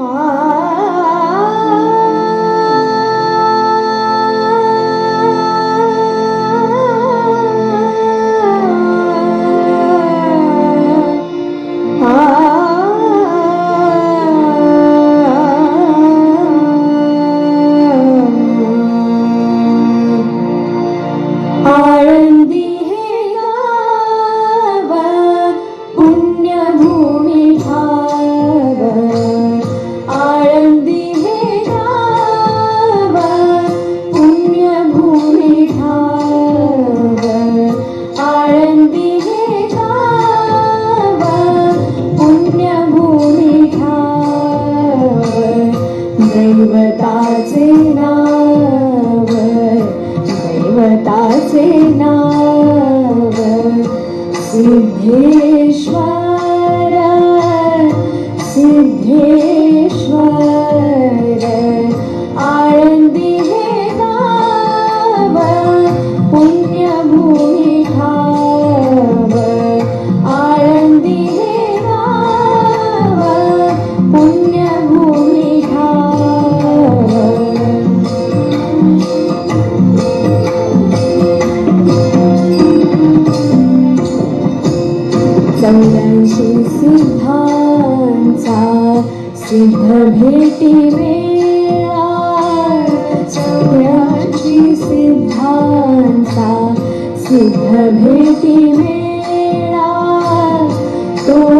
Ah They were dancing. शुभ भेटी वेळा सिद्ध भेटी वेळा तो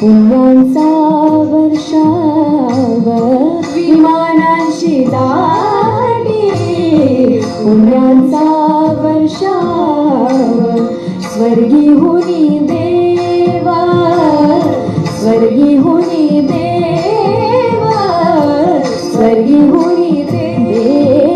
पुण्यांचा वर्षावर विमानांशी दाटी पुण्यांचा वर्षाव स्वर्गी होणी देवा स्वर्गी होणी देवा स्वर्गी होणी देवा